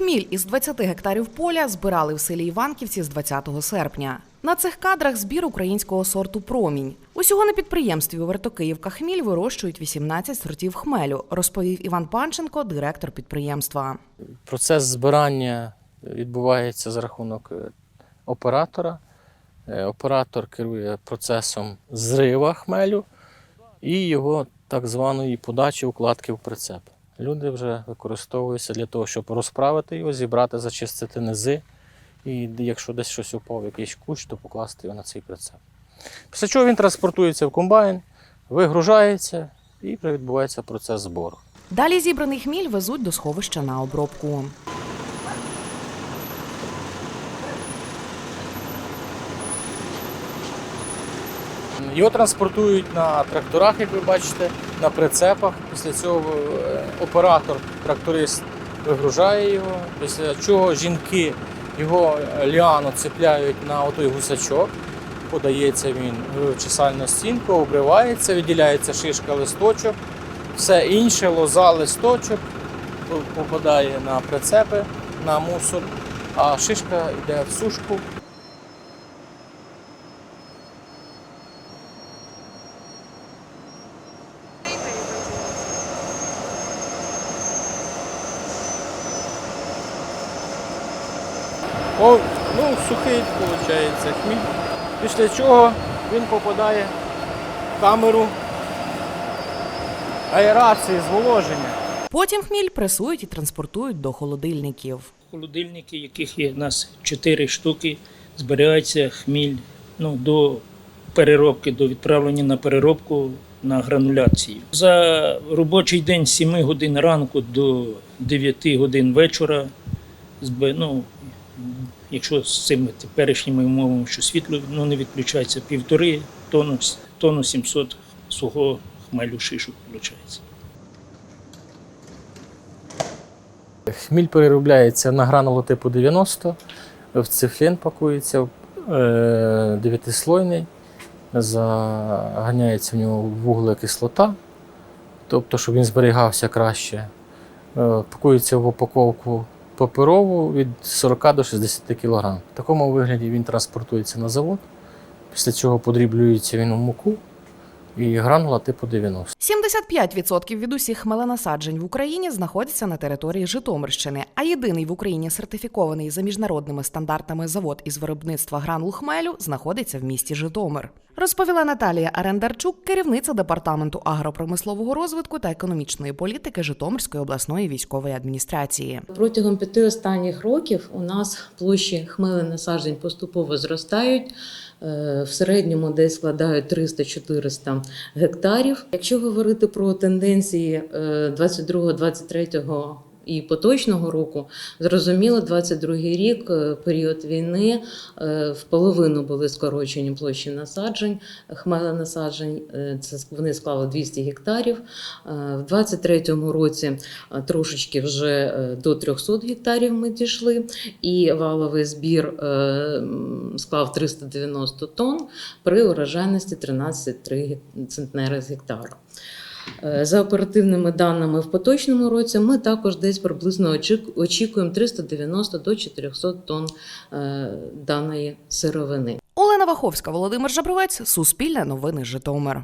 Хміль із 20 гектарів поля збирали в селі Іванківці з 20 серпня. На цих кадрах збір українського сорту промінь. Усього на підприємстві Вертокиївка Хміль вирощують 18 сортів хмелю, розповів Іван Панченко, директор підприємства. Процес збирання відбувається за рахунок е, оператора. Е, Оператор керує процесом зрива хмелю і його так званої подачі укладки в прицеп. Люди вже використовуються для того, щоб розправити його, зібрати, зачистити низи. І якщо десь щось упав, якийсь кущ, то покласти його на цей прицеп. Після чого він транспортується в комбайн, вигружається і відбувається процес збору. Далі зібраний хміль везуть до сховища на обробку. Його транспортують на тракторах, як ви бачите, на прицепах. Після цього е, оператор, тракторист вигружає його, після чого жінки його е, ліану цепляють на отой гусачок. Подається він в чесальну стінку, обривається, відділяється шишка листочок, все інше, лоза, листочок попадає на прицепи, на мусор, а шишка йде в сушку. О, ну, сухий, виходить, хміль. Після чого він попадає в камеру аерації, зволоження. Потім хміль пресують і транспортують до холодильників. Холодильники, яких є у нас 4 штуки, зберігається хміль ну, до переробки, до відправлення на переробку на грануляцію. За робочий день з 7 годин ранку до 9 годин вечора, ну, якщо з цими теперішніми умовами, що світло ну, не відключається, півтори тонну, тонну 700 сухого хмелю шишок виходить. Хміль переробляється на гранулу типу 90, в цифлін пакується, е, дев'ятислойний, заганяється в нього вуглекислота, тобто, щоб він зберігався краще. Е, Пакується в упаковку паперову від 40 до 60 кг. В такому вигляді він транспортується на завод, після чого подріблюється він у муку і гранула типу 90. 75% від усіх хмеленасаджень в Україні знаходяться на території Житомирщини, а єдиний в Україні сертифікований за міжнародними стандартами завод із виробництва гранул хмелю знаходиться в місті Житомир. Розповіла Наталія Арендарчук, керівниця департаменту агропромислового розвитку та економічної політики Житомирської обласної військової адміністрації. Протягом п'яти останніх років у нас площі хмеленасаджень поступово зростають. Е, В середньому десь складають 300-400 гектарів. Якщо говорити про тенденції 22-23 і поточного року, зрозуміло, 22 рік, е, період війни, е, в половину були скорочені площі насаджень, хмеленасаджень, е, це вони склали 200 гектарів. В 23-му році трошечки вже до 300 гектарів ми дійшли, і валовий збір склав 390 тонн при урожайності 13,3 центнери з гектара. Е, За оперативними даними в поточному році, ми також десь приблизно очік- очікуємо 390 до 400 тонн е, даної сировини. Олена Ваховська, Володимир Жабровець, Суспільне новини Житомир.